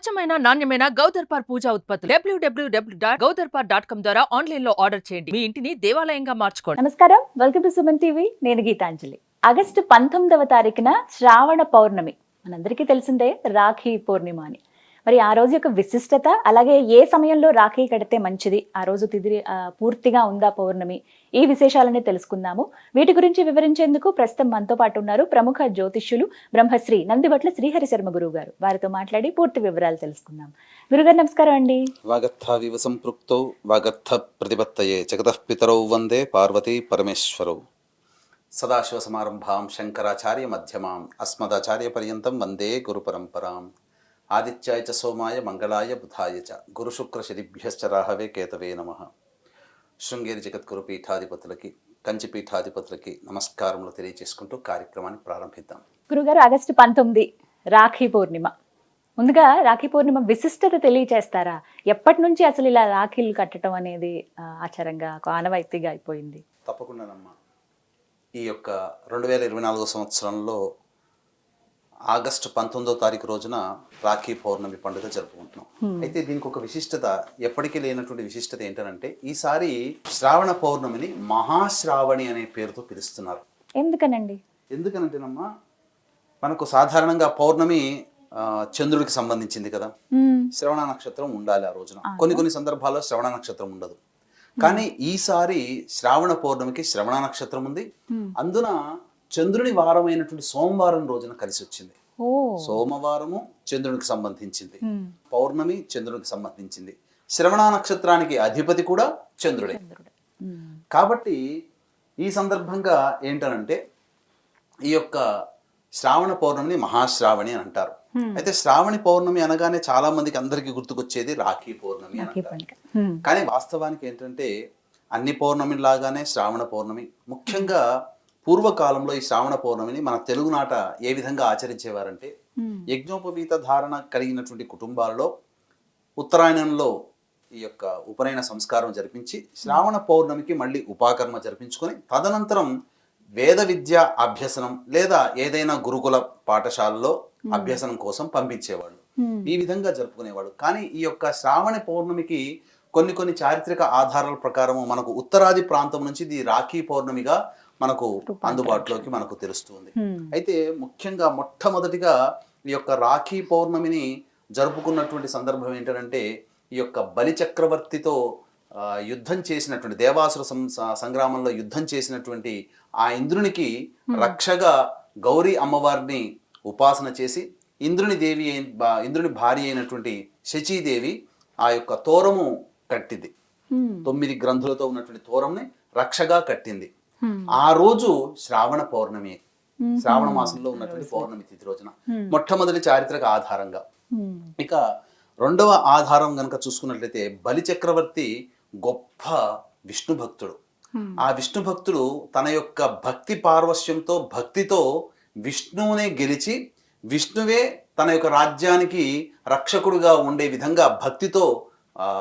స్వచ్ఛమైన నాణ్యమైన గౌదర్పార్ పూజా ఉత్పత్తులు. డబ్ల్యూడబ్ల్యూడబ్ల్యూ డాట్ గౌదర్పార్ డాట్ కామ్ ద్వారా ఆన్లైన్లో ఆర్డర్ చేయండి. మీ ఇంటిని దేవాలయంగా మార్చుకోండి. నమస్కారం. Welcome to Suman TV. నేను గీతాంజలి. ఆగస్టు పంతొమ్మిదవ తారీఖున శ్రావణ పౌర్ణమి. మనందరికీ తెలిసిందే రాఖీ పౌర్ణిమ అని. మరి ఆ రోజు యొక్క విశిష్టత అలాగే ఏ సమయంలో రాఖీ కడితే మంచిది? ఆ రోజు తిదిరి పూర్తిగా ఉందా పౌర్ణమి? ఈ విశేషాలని తెలుసుకుందాము. వీటి గురించి వివరించేందుకు ప్రస్తుతం మనతో పాటు ఉన్నారు ప్రముఖ జ్యోతిష్యులు బ్రహ్మశ్రీ నందివట్ల శ్రీహరి శర్మ గురువు గారు. వారితో మాట్లాడి పూర్తి వివరాలు తెలుసుకుందాం. గురుగారు నమస్కారం అండి. వాగర్థావివ సంపృక్తౌ వాగర్థ ప్రతిపత్తయే జగతః పితరౌ వందే పార్వతీ పరమేశ్వరౌ. సదాశివ సమారంభాం శంకరాచార్య మధ్యమాం అస్మదాచార్య పర్యంతం వందే గురు పరంపరాం. ఆదిత్యాయ చ సోమాయ మంగళాయ బుధాయ చ. గురుశుక్ర శనిభ్యశ్చ రాహవే కేతవే నమః. శృంగేరి జగద్గురు పీఠాధిపతులకి కంచి పీఠాధిపతులకి నమస్కారములు తెలియజేసుకుంటూ కార్యక్రమాన్ని ప్రారంభిద్దాం. గురుగారు ఆగస్టు పంతొమ్మిది రాఖీ పూర్ణిమ. ముందుగా రాఖీ పూర్ణిమ విశిష్టత తెలియచేస్తారా? ఎప్పటి నుంచి అసలు ఇలా రాఖీలు కట్టడం అనేది ఆచారంగా ఒక ఆనవాయితీగా అయిపోయింది? తప్పకుండానమ్మా ఈ యొక్క రెండు వేల ఇరవై నాలుగో సంవత్సరంలో ఆగస్టు పంతొమ్మిదో తారీఖు రోజున రాఖీ పౌర్ణమి పండుగ జరుపుకుంటున్నాం. అయితే దీనికి ఒక విశిష్టత ఎప్పటికీ లేనటువంటి విశిష్టత ఏంటంటే ఈసారి శ్రావణ పౌర్ణమిని మహాశ్రావణి అనే పేరుతో పిలుస్తున్నారు. ఎందుకనండి? ఎందుకనంటేనమ్మా మనకు సాధారణంగా పౌర్ణమి చంద్రుడికి సంబంధించింది కదా. మ్మ్. శ్రవణ నక్షత్రం ఉండాలి ఆ రోజున. కొన్ని కొన్ని సందర్భాల్లో శ్రవణ నక్షత్రం ఉండదు. కానీ ఈసారి శ్రావణ పౌర్ణమికి శ్రవణ నక్షత్రం ఉంది. అందున చంద్రుని వారమైనటువంటి సోమవారం రోజున కలిసి వచ్చింది సోమవారము చంద్రునికి సంబంధించింది. పౌర్ణమి చంద్రునికి సంబంధించింది. శ్రవణ నక్షత్రానికి అధిపతి కూడా చంద్రుడే. కాబట్టి ఈ సందర్భంగా ఏంటనంటే ఈ యొక్క శ్రావణ పౌర్ణమిని మహాశ్రావణి అని అంటారు. అయితే శ్రావణి పౌర్ణమి అనగానే చాలా మందికి అందరికీ గుర్తుకొచ్చేది రాఖీ పౌర్ణమి అని. కానీ వాస్తవానికి ఏంటంటే అన్ని పౌర్ణమి లాగానే శ్రావణ పౌర్ణమి. ముఖ్యంగా పూర్వకాలంలో ఈ శ్రావణ పౌర్ణమిని మన తెలుగునాట ఏ విధంగా ఆచరించేవారంటే. యజ్ఞోపవీత ధారణ కలిగినటువంటి కుటుంబాలలో ఉత్తరాయణంలో ఈ యొక్క ఉపనయన సంస్కారం జరిపించి శ్రావణ పౌర్ణమికి మళ్ళీ ఉపాకర్మ జరిపించుకొని తదనంతరం వేద విద్య అభ్యసనం లేదా ఏదైనా గురుకుల పాఠశాలలో అభ్యసనం కోసం పంపించేవాళ్ళు. ఈ విధంగా జరుపుకునేవాడు కానీ ఈ యొక్క శ్రావణ పౌర్ణమికి కొన్ని కొన్ని చారిత్రక ఆధారాల ప్రకారం మనకు ఉత్తరాది ప్రాంతం నుంచి ఇది రాఖీ పౌర్ణమిగా మనకు అందుబాటులోకి మనకు తెలుస్తుంది. అయితే ముఖ్యంగా మొట్టమొదటిగా ఈ యొక్క రాఖీ పౌర్ణమిని జరుపుకున్నటువంటి సందర్భం ఏంటంటే ఈ యొక్క బలి చక్రవర్తితో యుద్ధం చేసినటువంటి దేవాసుర సంగ్రామంలో యుద్ధం చేసినటువంటి ఆ ఇంద్రునికి రక్షగా గౌరీ అమ్మవారిని ఉపాసన చేసి ఇంద్రుని దేవి ఇంద్రుని భార్య అయినటువంటి శచీదేవి ఆ యొక్క తోరము కట్టింది మ్మ్. తొమ్మిది గ్రంథులతో ఉన్నటువంటి తోరంని రక్షగా కట్టింది. ఆ రోజు శ్రావణ పౌర్ణమి. శ్రావణ మాసంలో ఉన్నటువంటి పౌర్ణమి తిథి రోజున. మొట్టమొదటి చారిత్రక ఆధారంగా. ఇక రెండవ ఆధారం గనక చూసుకున్నట్లయితే బలి చక్రవర్తి గొప్ప విష్ణు భక్తుడు. ఆ విష్ణు భక్తుడు తన యొక్క భక్తి పార్వశ్యంతో భక్తితో విష్ణువునే గెలిచి విష్ణువే తన యొక్క రాజ్యానికి రక్షకుడుగా ఉండే విధంగా భక్తితో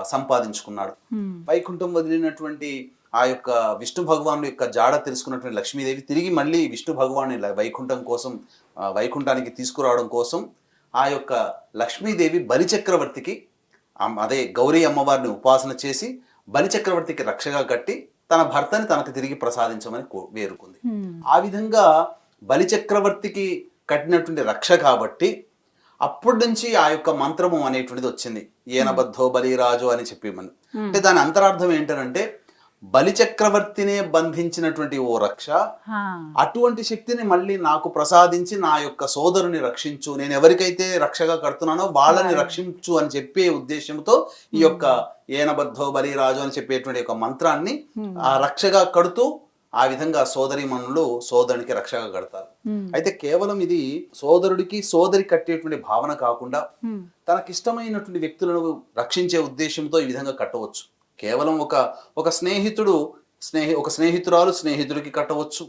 సంపాదించుకున్నాడు. వైకుంఠం వదిలినటువంటి ఆ యొక్క విష్ణు భగవాను యొక్క జాడ తెలుసుకున్నటువంటి లక్ష్మీదేవి తిరిగి మళ్ళీ విష్ణు భగవాను వైకుంఠం కోసం వైకుంఠానికి తీసుకురావడం కోసం ఆ యొక్క లక్ష్మీదేవి బలిచక్రవర్తికి అదే గౌరీ అమ్మవారిని ఉపాసన చేసి బలిచక్రవర్తికి రక్షగా కట్టి తన భర్తని తనకు తిరిగి ప్రసాదించమని వేరుకుంది. ఆ విధంగా బలిచక్రవర్తికి కట్టినటువంటి రక్ష కాబట్టి అప్పటి నుంచి ఆ యొక్క మంత్రము అనేటువంటిది వచ్చింది. ఏనబద్ధో బలిరాజు అని చెప్పి మనం. అంటే దాని అంతరార్థం ఏంటంటే బలిచక్రవర్తినే బంధించినటువంటి ఓ రక్ష. అటువంటి శక్తిని మళ్ళీ నాకు ప్రసాదించి నా యొక్క సోదరుని రక్షించు నేను ఎవరికైతే రక్షగా కడుతున్నానో వాళ్ళని రక్షించు అని చెప్పే ఉద్దేశంతో ఈ యొక్క ఏనబద్ధో బలిరాజు అని చెప్పేటువంటి ఒక మంత్రాన్ని ఆ రక్షగా కడుతూ ఆ విధంగా సోదరి మనులు సోదరునికి రక్షగా కడతారు. అయితే కేవలం ఇది సోదరుడికి సోదరి కట్టేటువంటి భావన కాకుండా. తనకిష్టమైనటువంటి వ్యక్తులను రక్షించే ఉద్దేశంతో ఈ విధంగా కట్టవచ్చు కేవలం ఒక ఒక స్నేహితుడు స్నేహి ఒక స్నేహితురాలు స్నేహితుడికి కట్టవచ్చు.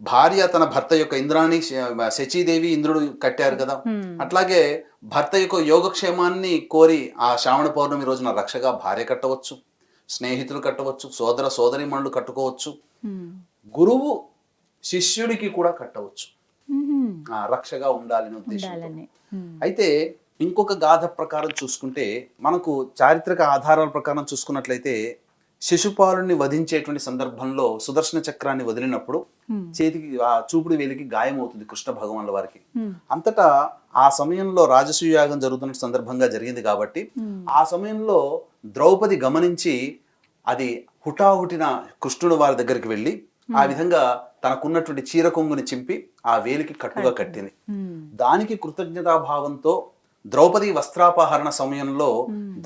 భార్య తన భర్త యొక్క ఇంద్రాణి శ- శచీదేవి ఇంద్రుడు కట్టారు కదా. అట్లాగే భర్త యొక్క యోగక్షేమాన్ని కోరి ఆ శ్రావణ పౌర్ణమి రోజున రక్షగా భార్య కట్టవచ్చు స్నేహితులు కట్టవచ్చు సోదర సోదరిమణులు కట్టుకోవచ్చు. మ్మ్. గురువు శిష్యుడికి కూడా కట్టవచ్చు. రక్షగా ఉండాలని ఉద్దేశం. అయితే ఇంకొక గాథ ప్రకారం చూసుకుంటే మనకు చారిత్రక ఆధారాల ప్రకారం చూసుకున్నట్లయితే శిశుపాలుని వధించేటువంటి సందర్భంలో సుదర్శన చక్రాన్ని వదిలినప్పుడు. చేతికి ఆ చూపుడు వేలికి గాయం అవుతుంది కృష్ణ భగవాన్ల వారికి. అంతటా ఆ సమయంలో రాజసూయ యాగం జరుగుతున్న సందర్భంగా జరిగింది కాబట్టి. ఆ సమయంలో ద్రౌపది గమనించి అది హుటాహుటిన కృష్ణుడు వారి దగ్గరికి వెళ్ళి ఆ విధంగా తనకున్నటువంటి చీర కొంగుని చింపి ఆ వేలికి కట్టుగా కట్టింది. దానికి కృతజ్ఞతాభావంతో ద్రౌపది వస్త్రాపహరణ సమయంలో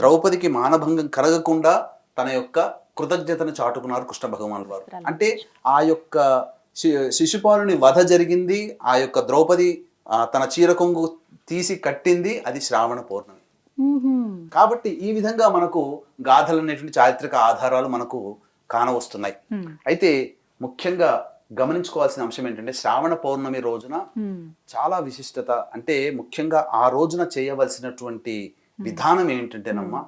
ద్రౌపదికి మానభంగం కలగకుండా తన యొక్క కృతజ్ఞతను చాటుకున్నారు కృష్ణ భగవాన్ వారు. అంటే ఆ యొక్క శిశుపాలుని వధ జరిగింది ఆ యొక్క ద్రౌపది తన చీర కొంగు తీసి కట్టింది అది శ్రావణ పౌర్ణమి. కాబట్టి ఈ విధంగా మనకు గాథలు అనేటువంటి చారిత్రక ఆధారాలు మనకు కానవస్తున్నాయి. అయితే ముఖ్యంగా గమనించుకోవాల్సిన అంశం ఏంటంటే శ్రావణ పౌర్ణమి రోజున. చాలా విశిష్టత అంటే ముఖ్యంగా ఆ రోజున చేయవలసినటువంటి విధానం ఏంటంటేనమ్మా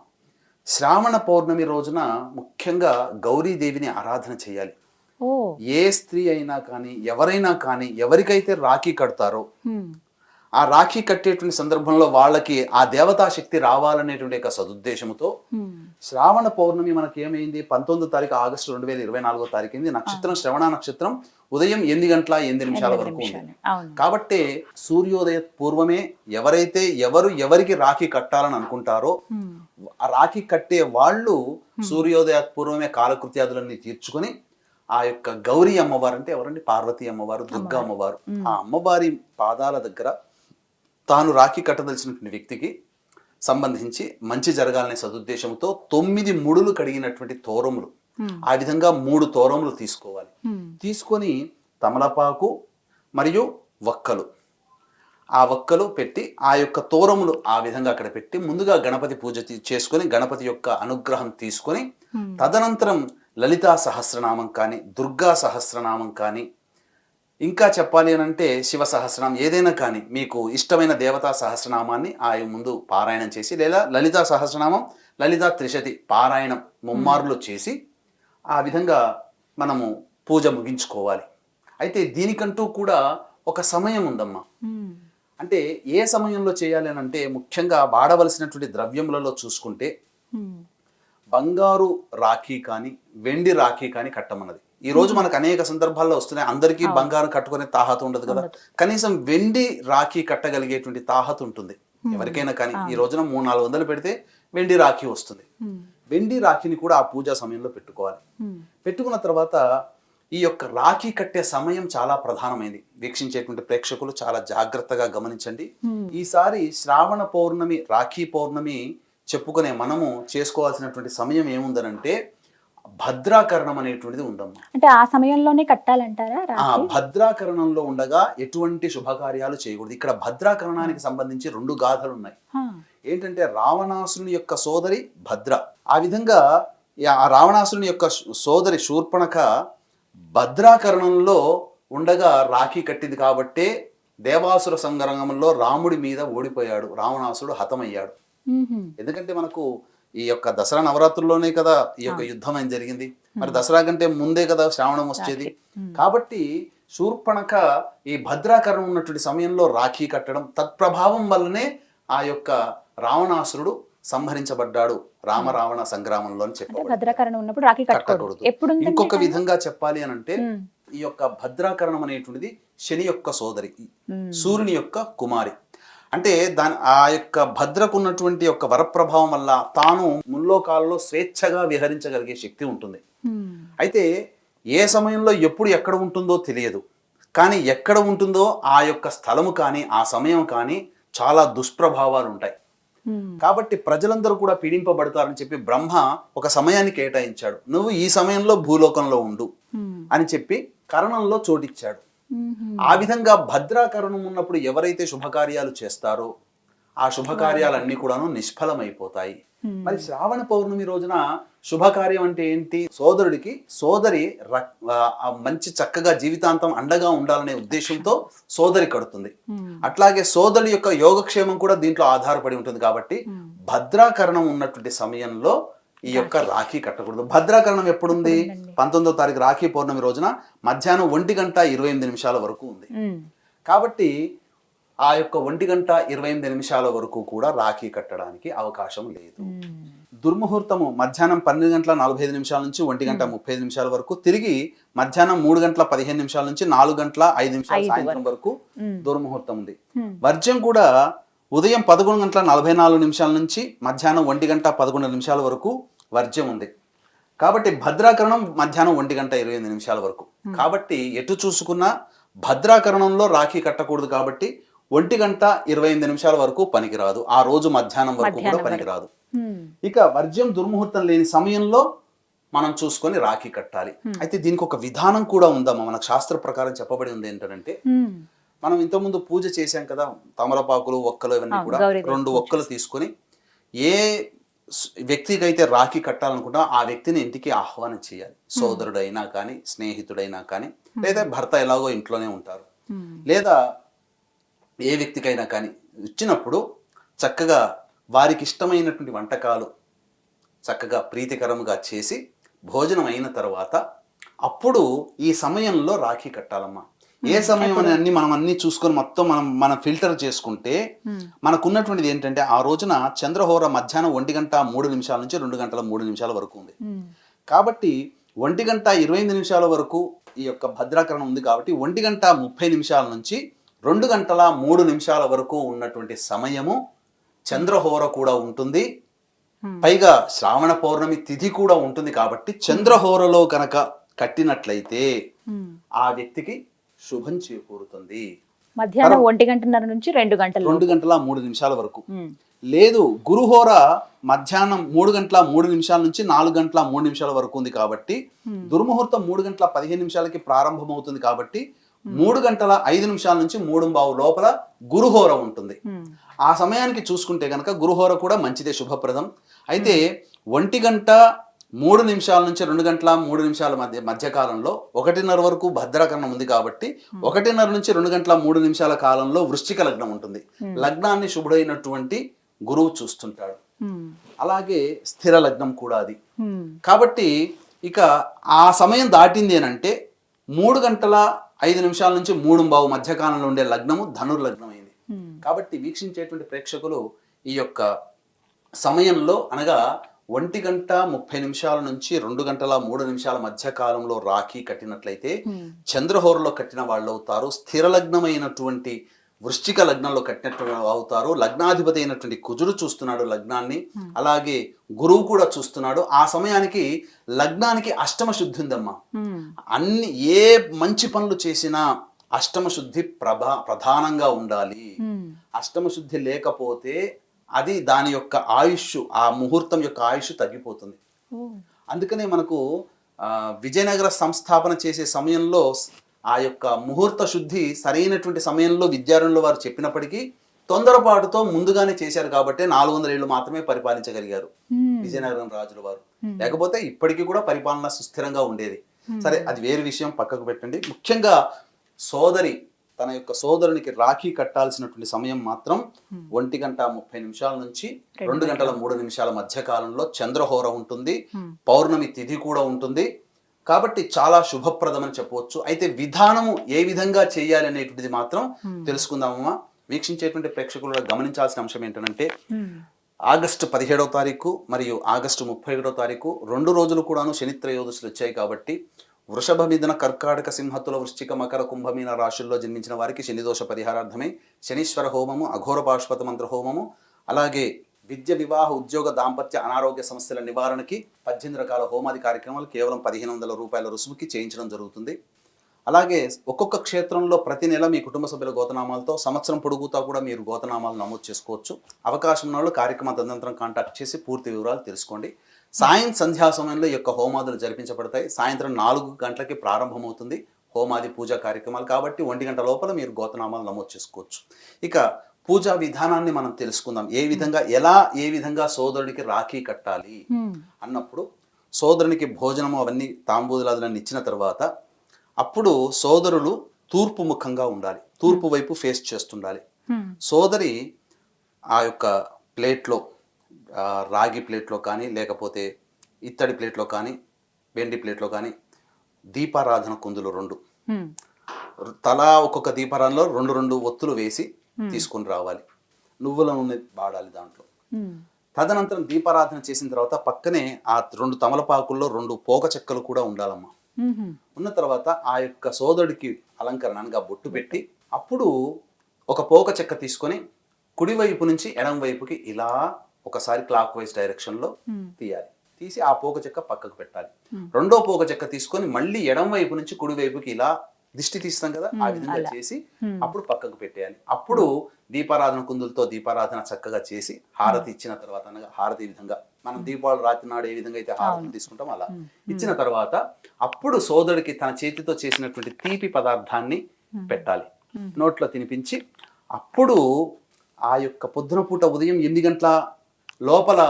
శ్రావణ పౌర్ణమి రోజున ముఖ్యంగా గౌరీదేవిని ఆరాధన చేయాలి ఏ స్త్రీ అయినా కానీ ఎవరైనా కానీ ఎవరికైతే రాఖీ కడతారో. ఆ రాఖీ కట్టేటువంటి సందర్భంలో వాళ్ళకి ఆ దేవతా శక్తి రావాలనేటువంటి ఒక సదుద్దేశంతో. శ్రావణ పౌర్ణమి మనకి ఏమైంది పంతొమ్మిదో తారీఖు ఆగస్టు రెండు వేల ఇరవై నాలుగో తారీఖు నక్షత్రం శ్రవణ నక్షత్రం ఉదయం ఎనిమిది గంటల ఎనిమిది నిమిషాల వరకు ఉంది. కాబట్టి సూర్యోదయ పూర్వమే ఎవరైతే ఎవరు ఎవరికి రాఖీ కట్టాలని అనుకుంటారో. ఆ రాఖీ కట్టే వాళ్ళు సూర్యోదయ పూర్వమే కాలకృత్యాదులన్నీ తీర్చుకొని ఆ యొక్క గౌరీ అమ్మవారు అంటే ఎవరండి? పార్వతీ అమ్మవారు దుర్గా అమ్మవారు. ఆ అమ్మవారి పాదాల దగ్గర తాను రాఖీ కట్టదలిచినటువంటి వ్యక్తికి సంబంధించి మంచి జరగాలనే సదుద్దేశంతో తొమ్మిది ముడులు కడిగినటువంటి తోరములు. ఆ విధంగా మూడు తోరములు తీసుకోవాలి. తీసుకొని తమలపాకు మరియు వక్కలు ఆ వక్కలు పెట్టి ఆ యొక్క తోరములు ఆ విధంగా అక్కడ పెట్టి ముందుగా గణపతి పూజ చేసుకొని గణపతి యొక్క అనుగ్రహం తీసుకొని. తదనంతరం లలితా సహస్రనామం కానీ దుర్గా సహస్రనామం కానీ ఇంకా చెప్పాలి అని అంటే శివ సహస్రనామం ఏదైనా కానీ మీకు ఇష్టమైన దేవతా సహస్రనామాన్ని ఆ ముందు పారాయణం చేసి లేదా లలితా సహస్రనామం లలితా త్రిశతి పారాయణం ముమ్మారులు చేసి ఆ విధంగా మనము పూజ ముగించుకోవాలి అయితే దీనికంటూ కూడా ఒక సమయం ఉందమ్మా. అంటే ఏ సమయంలో చేయాలి అని అంటే ముఖ్యంగా వాడవలసినటువంటి ద్రవ్యములలో చూసుకుంటే. బంగారు రాఖీ కానీ వెండి రాఖీ కానీ కట్టమన్నది ఈ రోజు మనకు అనేక సందర్భాల్లో వస్తున్నాయి. అందరికీ బంగారం కట్టుకునే తాహత ఉండదు కదా. కనీసం వెండి రాఖీ కట్టగలిగేటువంటి తాహత ఉంటుంది. ఎవరికైనా కానీ. ఈ రోజున మూడు నాలుగు వందలు పెడితే వెండి రాఖీ వస్తుంది. వెండి రాఖీని కూడా ఆ పూజా సమయంలో పెట్టుకోవాలి. పెట్టుకున్న తర్వాత ఈ యొక్క రాఖీ కట్టే సమయం చాలా ప్రధానమైంది. వీక్షించేటువంటి ప్రేక్షకులు చాలా జాగ్రత్తగా గమనించండి. ఈసారి శ్రావణ పౌర్ణమి రాఖీ పౌర్ణమి చెప్పుకునే మనము చేసుకోవాల్సినటువంటి సమయం ఏముందనంటే భద్రాకరణం అనేటువంటిది ఉందమ్మా. అంటే ఆ సమయంలోనే కట్టాలంటారా ఆ భద్రాకరణంలో ఉండగా ఎటువంటి శుభకార్యాలు చేయకూడదు. ఇక్కడ భద్రాకరణానికి సంబంధించి రెండు గాథలు ఉన్నాయి. ఏంటంటే రావణాసుని యొక్క సోదరి భద్ర. ఆ విధంగా ఆ రావణాసుని యొక్క సోదరి శూర్పణఖ భద్రాకరణంలో ఉండగా రాఖీ కట్టింది కాబట్టే దేవాసుర సంగ్రామంలో రాముడి మీద ఓడిపోయాడు. రావణాసుడు హతమయ్యాడు. ఎందుకంటే మనకు ఈ యొక్క దసరా నవరాత్రుల్లోనే కదా ఈ యొక్క యుద్ధం అనేది జరిగింది? మరి దసరా కంటే ముందే కదా శ్రావణం వచ్చేది. కాబట్టి శూర్పణఖ ఈ భద్రాకరణం ఉన్నటువంటి సమయంలో రాఖీ కట్టడం తత్ప్రభావం వల్లనే ఆ యొక్క రావణాసురుడు సంహరించబడ్డాడు రామరావణ సంగ్రామంలో అని ఇంకొక? విధంగా చెప్పాలి అని అంటే. ఈ యొక్క భద్రాకరణం అనేటువంటిది శని యొక్క సోదరి. సూర్యుని యొక్క కుమారి. అంటే దాని ఆ యొక్క భద్రకు ఉన్నటువంటి యొక్క వరప్రభావం వల్ల తాను ముల్లోకాల్లో స్వేచ్ఛగా విహరించగలిగే శక్తి ఉంటుంది Hmm. అయితే ఏ సమయంలో ఎప్పుడు ఎక్కడ ఉంటుందో తెలియదు కానీ ఎక్కడ ఉంటుందో ఆ యొక్క స్థలము కానీ ఆ సమయం కానీ చాలా దుష్ప్రభావాలు ఉంటాయి Hmm. కాబట్టి ప్రజలందరూ కూడా పీడింపబడతారని చెప్పి బ్రహ్మ ఒక సమయాన్ని కేటాయించాడు నువ్వు ఈ సమయంలో భూలోకంలో ఉండు Hmm. అని చెప్పి కరణంలో చోటిచ్చాడు. ఆ విధంగా భద్రాకరణం ఉన్నప్పుడు ఎవరైతే శుభకార్యాలు చేస్తారో ఆ శుభకార్యాలన్నీ కూడాను నిష్ఫలమైపోతాయి. మరి శ్రావణ పౌర్ణమి రోజున శుభకార్యం అంటే ఏంటి? సోదరుడికి సోదరి మంచి చక్కగా జీవితాంతం అండగా ఉండాలనే ఉద్దేశంతో సోదరి కడుతుంది. అట్లాగే సోదరుడి యొక్క యోగక్షేమం కూడా దీంట్లో ఆధారపడి ఉంటుంది కాబట్టి భద్రాకరణం ఉన్నటువంటి సమయంలో ఈ యొక్క రాఖీ కట్టకూడదు. భద్రాకరణం ఎప్పుడుంది? పంతొమ్మిదో తారీఖు రాఖీ పౌర్ణమి రోజున మధ్యాహ్నం ఒంటి గంట ఇరవై ఎనిమిది నిమిషాల వరకు ఉంది. కాబట్టి ఆ యొక్క ఒంటి గంట ఇరవై ఎనిమిది నిమిషాల వరకు కూడా రాఖీ కట్టడానికి అవకాశం లేదు. దుర్ముహూర్తము మధ్యాహ్నం పన్నెండు గంటల నలభై ఐదు నిమిషాల నుంచి ఒంటి గంట ముప్పై ఐదు నిమిషాల వరకు తిరిగి మధ్యాహ్నం మూడు గంటల పదిహేను నిమిషాల నుంచి నాలుగు గంటల ఐదు నిమిషాల సాయంత్రం వరకు. దుర్ముహూర్తం ఉంది. వర్జ్యం కూడా ఉదయం పదకొండు గంటల నలభై నాలుగు నిమిషాల నుంచి మధ్యాహ్నం ఒంటి గంట పదకొండు నిమిషాల వరకు వర్జ్యం ఉంది. కాబట్టి భద్రాకరణం మధ్యాహ్నం ఒంటి గంట ఇరవై ఎనిమిది నిమిషాల వరకు. కాబట్టి ఎటు చూసుకున్నా భద్రాకరణంలో రాఖీ కట్టకూడదు కాబట్టి ఒంటి గంట ఇరవై ఎనిమిది నిమిషాల వరకు పనికిరాదు. ఆ రోజు మధ్యాహ్నం వరకు కూడా. పనికిరాదు. మ్మ్. ఇక వర్జ్యం దుర్ముహూర్తం లేని సమయంలో మనం చూసుకొని రాఖీ కట్టాలి. అయితే దీనికి ఒక విధానం కూడా ఉందమ్మా. మనకు శాస్త్ర ప్రకారం చెప్పబడి ఉంది ఏంటంటే. మనం ఇంతకుముందు పూజ చేశాం కదా తమలపాకులు ఒక్కలు ఇవన్నీ కూడా రెండు ఒక్కలు తీసుకొని ఏ వ్యక్తికి అయితే రాఖీ కట్టాలనుకుంటా ఆ వ్యక్తిని ఇంటికి ఆహ్వానం చేయాలి. సోదరుడైనా కానీ స్నేహితుడైనా కానీ లేదా భర్త ఎలాగో ఇంట్లోనే ఉంటారు. లేదా ఏ వ్యక్తికైనా కానీ ఇచ్చినప్పుడు చక్కగా వారికి ఇష్టమైనటువంటి వంటకాలు చక్కగా ప్రీతికరముగా చేసి భోజనం అయిన తర్వాత అప్పుడు ఈ సమయంలో రాఖీ కట్టాలమ్మా. ఏ సమయం అని అన్ని మనం అన్ని చూసుకొని మొత్తం మనం మనం ఫిల్టర్ చేసుకుంటే. మనకున్నటువంటిది ఏంటంటే ఆ రోజున చంద్రహోర మధ్యాహ్నం ఒంటి గంట మూడు నిమిషాల నుంచి రెండు గంటల మూడు నిమిషాల వరకు ఉంది. కాబట్టి ఒంటి గంట ఇరవై ఎనిమిది నిమిషాల వరకు ఈ యొక్క భద్రాకరణం ఉంది కాబట్టి ఒంటి గంట ముప్పై నిమిషాల నుంచి రెండు గంటల మూడు నిమిషాల వరకు ఉన్నటువంటి సమయము చంద్రహోర కూడా ఉంటుంది. పైగా శ్రావణ పౌర్ణమి తిథి కూడా ఉంటుంది కాబట్టి చంద్రహోరలో కనుక కట్టినట్లయితే. ఆ వ్యక్తికి శుభం చేకూరుతుంది. మధ్యాహ్నం ఒంటి గంటన్నర నుంచి రెండు గంటలు రెండు గంటల మూడు నిమిషాల వరకు. లేదు గురుహోర మధ్యాహ్నం మూడు గంటల మూడు నిమిషాల నుంచి నాలుగు గంటల మూడు నిమిషాల వరకు ఉంది కాబట్టి దుర్ముహూర్తం మూడు గంటల పదిహేను నిమిషాలకి ప్రారంభమవుతుంది కాబట్టి మూడు గంటల ఐదు నిమిషాల నుంచి మూడు బావు లోపల గురుహోర ఉంటుంది. ఆ సమయానికి చూసుకుంటే కనుక గురుహోర కూడా మంచిదే శుభప్రదం. అయితే ఒంటి గంట మూడు నిమిషాల నుంచి రెండు గంటల మూడు నిమిషాల మధ్య మధ్యకాలంలో ఒకటిన్నర వరకు భద్రాకరణం ఉంది కాబట్టి ఒకటిన్నర నుంచి రెండు గంటల మూడు నిమిషాల కాలంలో వృశ్చిక లగ్నం ఉంటుంది లగ్నాన్ని శుభుడైనటువంటి గురువు చూస్తుంటాడు మ్మ్. అలాగే స్థిర లగ్నం కూడా అది. కాబట్టి ఇక ఆ సమయం దాటింది అంటే మూడు గంటల ఐదు నిమిషాల నుంచి మూడు బావు మధ్యకాలంలో ఉండే లగ్నము ధనుర్లగ్నం అయింది. కాబట్టి వీక్షించేటువంటి ప్రేక్షకులు ఈ యొక్క సమయంలో అనగా ఒంటి గంట ముప్పై నిమిషాల నుంచి రెండు గంటల మూడు నిమిషాల మధ్య కాలంలో రాఖీ కట్టినట్లయితే మ్మ్. చంద్రహోరలో కట్టిన వాళ్ళు అవుతారు స్థిర లగ్నమైనటువంటి వృశ్చిక లగ్నంలో కట్టినట్టు అవుతారు లగ్నాధిపతి అయినటువంటి కుజుడు చూస్తున్నాడు లగ్నాన్ని అలాగే గురువు కూడా చూస్తున్నాడు ఆ సమయానికి లగ్నానికి అష్టమ శుద్ధి ఉందమ్మా మ్మ్. అన్ని ఏ మంచి పనులు చేసినా అష్టమ శుద్ధి ప్రభా ప్రధానంగా ఉండాలి. అష్టమ శుద్ధి లేకపోతే అది దాని యొక్క ఆయుష్ ఆ ముహూర్తం యొక్క ఆయుష్ తగ్గిపోతుంది. అందుకనే మనకు విజయనగర సంస్థాపన చేసే సమయంలో ఆ యొక్క ముహూర్త శుద్ధి సరైనటువంటి సమయంలో విద్యారణులు వారు చెప్పినప్పటికీ తొందరపాటుతో ముందుగానే చేశారు కాబట్టి నాలుగు వందల ఏళ్ళు మాత్రమే పరిపాలించగలిగారు. విజయనగరం రాజుల వారు. లేకపోతే ఇప్పటికీ కూడా పరిపాలన సుస్థిరంగా ఉండేది. సరే అది వేరు విషయం పక్కకు పెట్టండి. ముఖ్యంగా సోదరి తన యొక్క సోదరునికి రాఖీ కట్టాల్సినటువంటి సమయం మాత్రం ఒంటి గంట ముప్పై నిమిషాల నుంచి రెండు గంటల మూడు నిమిషాల మధ్య కాలంలో చంద్రహోర ఉంటుంది. పౌర్ణమి తిథి కూడా ఉంటుంది. కాబట్టి చాలా శుభప్రదమని చెప్పవచ్చు. అయితే విధానము ఏ విధంగా చేయాలి అనేటువంటిది మాత్రం తెలుసుకుందామమ్మా వీక్షించేటువంటి ప్రేక్షకులు గమనించాల్సిన అంశం ఏంటంటే. ఆగస్టు పదిహేడవ తారీఖు మరియు ఆగస్టు ముప్పై ఒకటో తారీఖు రెండు రోజులు కూడాను శనిత్రయోదశులు వచ్చాయి కాబట్టి వృషభ మిథున కర్కాటక సింహతుల వృశ్చిక మకర కుంభమీన రాశుల్లో జన్మించిన వారికి శనిదోష పరిహారార్థమే. శనీశ్వర హోమము అఘోర పాశుపత మంత్ర హోమము అలాగే విద్య వివాహ ఉద్యోగ దాంపత్య అనారోగ్య సమస్యల నివారణకి పద్దెనిమిది రకాల హోమాది కార్యక్రమాలు కేవలం పదిహేను వందల రూపాయల రుసుముకి చేయించడం జరుగుతుంది. అలాగే ఒక్కొక్క క్షేత్రంలో ప్రతి నెల మీ కుటుంబ సభ్యుల గోతనామాలతో సంవత్సరం పొడుగుతా కూడా మీరు గోతనామాలు నమోదు చేసుకోవచ్చు. అవకాశం ఉన్న కార్యక్రమ తదనంతరం కాంటాక్ట్ చేసి పూర్తి వివరాలు తెలుసుకోండి. సాయం సంధ్యా సమయంలో యొక్క హోమాదులు జరిపించబడతాయి. సాయంత్రం నాలుగు గంటలకి ప్రారంభమవుతుంది. హోమాది పూజా కార్యక్రమాలు కాబట్టి ఒంటి గంట లోపల మీరు గోతనామాలు నమోదు చేసుకోవచ్చు. ఇక పూజా విధానాన్ని మనం తెలుసుకుందాం. ఏ విధంగా ఎలా ఏ విధంగా సోదరుడికి రాఖీ కట్టాలి. అన్నప్పుడు సోదరునికి భోజనము అవన్నీ తాంబూలాదులన్నీ ఇచ్చిన తర్వాత అప్పుడు సోదరులు తూర్పు ముఖంగా ఉండాలి. తూర్పు వైపు ఫేస్ చేస్తుండాలి. సోదరి ఆ యొక్క ప్లేట్లో రాగి ప్లేట్లో కానీ లేకపోతే ఇత్తడి ప్లేట్లో కానీ వెండి ప్లేట్లో కానీ దీపారాధన కుందులు రెండు. తలా ఒక్కొక్క దీపారాధనలో రెండు రెండు ఒత్తులు వేసి తీసుకొని రావాలి. నువ్వుల నూనె వాడాలి దాంట్లో. తదనంతరం దీపారాధన చేసిన తర్వాత పక్కనే ఆ రెండు తమలపాకుల్లో రెండు పోక చెక్కలు కూడా ఉండాలమ్మా. ఉన్న తర్వాత ఆ యొక్క సోదరుడికి అలంకరణ అనగా బొట్టు పెట్టి అప్పుడు ఒక పోక చెక్క తీసుకొని కుడివైపు నుంచి ఎడం వైపుకి ఇలా ఒకసారి క్లాక్ వైజ్ డైరెక్షన్లో తీయాలి. తీసి ఆ పోక చెక్క పక్కకు పెట్టాలి. రెండో పోక చెక్క తీసుకొని మళ్ళీ ఎడం వైపు నుంచి కుడి వైపుకి ఇలా దిష్టి తీస్తాం కదా ఆ విధంగా చేసి అప్పుడు పక్కకు పెట్టేయాలి. అప్పుడు దీపారాధన కుందులతో దీపారాధన చక్కగా చేసి హారతి ఇచ్చిన తర్వాత అనగా హారతి విధంగా మనం దీపావళి రాత్రి నాడు ఏ విధంగా అయితే హారతి తీసుకుంటాం అలా ఇచ్చిన తర్వాత అప్పుడు సోదరుడికి తన చేతితో చేసినటువంటి తీపి పదార్థాన్ని పెట్టాలి. నోట్లో తినిపించి అప్పుడు ఆ యొక్క పొద్దున పూట ఉదయం ఎనిమిది గంటల లోపల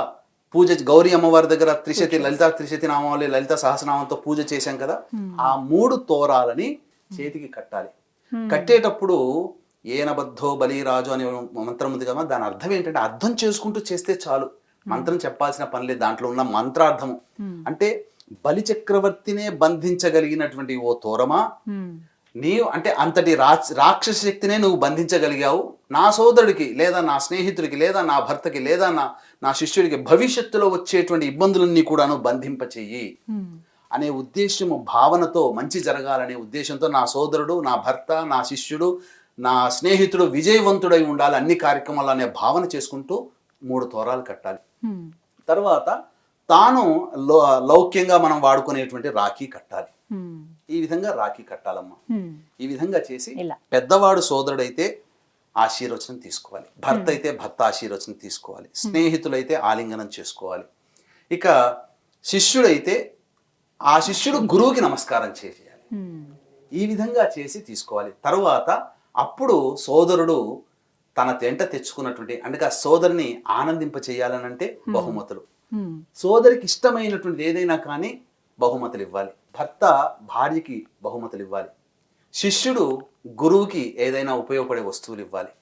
పూజ గౌరీ అమ్మవారి దగ్గర త్రిశతి లలిత త్రిశతి నామావళి లలిత సహస్రనామంతో పూజ చేశాం కదా ఆ మూడు తోరాలని చేతికి కట్టాలి. కట్టేటప్పుడు ఏనబద్ధో బలిరాజు అనే మంత్రం ఉంది కదా దాని అర్థం ఏంటంటే అర్థం చేసుకుంటూ చేస్తే చాలు. మంత్రం చెప్పాల్సిన పని లేదు దాంట్లో ఉన్న మంత్రార్థము. అంటే బలి చక్రవర్తినే బంధించగలిగినటువంటి ఓ తోరమా? నీవు అంటే అంతటి రాక్షస శక్తినే నువ్వు బంధించగలిగావు. నా సోదరుడికి లేదా నా స్నేహితుడికి లేదా నా భర్తకి లేదా నా నా శిష్యుడికి భవిష్యత్తులో వచ్చేటువంటి ఇబ్బందులన్నీ కూడాను బంధింపచేయి. అనే ఉద్దేశము భావనతో మంచి జరగాలనే ఉద్దేశంతో నా సోదరుడు నా భర్త నా శిష్యుడు నా స్నేహితుడు విజయవంతుడై ఉండాలి అన్ని కార్యక్రమాలు అనే భావన చేసుకుంటూ మూడు తోరాలు కట్టాలి. తర్వాత తాను లౌక్యంగా మనం వాడుకునేటువంటి రాఖీ కట్టాలి. ఈ విధంగా రాఖీ కట్టాలమ్మా. ఈ విధంగా చేసి. పెద్దవాడు సోదరుడైతే ఆశీర్వచనం తీసుకోవాలి. భర్త అయితే భర్త ఆశీర్వచనం తీసుకోవాలి. స్నేహితులైతే ఆలింగనం చేసుకోవాలి. ఇక శిష్యుడైతే ఆ శిష్యుడు గురువుకి నమస్కారం చేయాలి ఈ విధంగా చేసి తీసుకోవాలి. తరువాత అప్పుడు సోదరుడు తన తెంట తెచ్చుకున్నటువంటి అంటే ఆ సోదరుని ఆనందింప చేయాలనంటే బహుమతులు. సోదరికి ఇష్టమైనటువంటి ఏదైనా కానీ బహుమతులు ఇవ్వాలి. భర్త భార్యకి బహుమతులు ఇవ్వాలి. శిష్యుడు గురువుకి ఏదైనా ఉపయోగపడే వస్తువులు ఇవ్వాలి.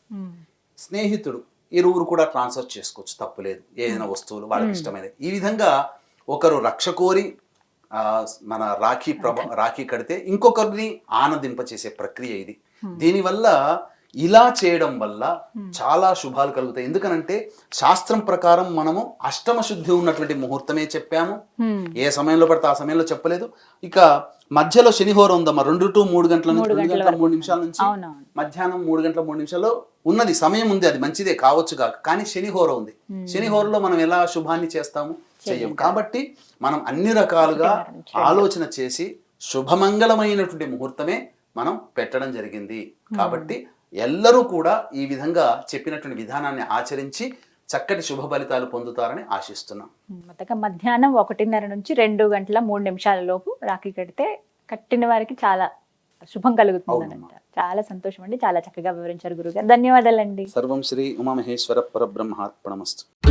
స్నేహితుడు ఇరువురు కూడా ట్రాన్స్ఫర్ చేసుకోవచ్చు తప్పులేదు ఏదైనా వస్తువులు వాళ్ళకి ఇష్టమైనవి. ఈ విధంగా ఒకరు రక్ష కోరి మన రాఖీ ప్రభ రాఖీ కడితే ఇంకొకరిని ఆనందింపచేసే ప్రక్రియ ఇది. దీనివల్ల ఇలా చేయడం వల్ల చాలా శుభాలు కలుగుతాయి. ఎందుకనంటే శాస్త్రం ప్రకారం మనము అష్టమ శుద్ధి ఉన్నటువంటి ముహూర్తమే చెప్పాము. ఏ సమయంలో పడితే ఆ సమయంలో చెప్పలేదు. ఇక మధ్యలో శనిహోరం ఉందమ్మా రెండు టు మూడు గంటల నుంచి రెండు గంటల మూడు నిమిషాల నుంచి మధ్యాహ్నం మూడు గంటల మూడు నిమిషాల్లో ఉన్నది సమయం ఉంది అది మంచిదే కావచ్చు కాక. కానీ శనిహోర ఉంది. శనిహోరలో మనం ఎలా శుభాన్ని చేస్తాము? చెయ్యం. కాబట్టి మనం అన్ని రకాలుగా ఆలోచన చేసి శుభమంగళమైనటువంటి ముహూర్తమే మనం పెట్టడం జరిగింది. కాబట్టి ఎల్లరూ కూడా ఈ విధంగా చెప్పినటువంటి విధానాన్ని ఆచరించి చక్కటి శుభ ఫలితాలు పొందుతారని ఆశిస్తున్నాం. మొత్తగా మధ్యాహ్నం ఒకటిన్నర నుంచి రెండు గంటల మూడు నిమిషాల లోపు రాఖీ కడితే కట్టిన వారికి చాలా శుభం కలుగుతుంది. చాలా సంతోషం అండి. చాలా చక్కగా వివరించారు గురుగారు. ధన్యవాదాలండి. సర్వం శ్రీ ఉమామహేశ్వర పరబ్రహ్మార్పణమస్తు.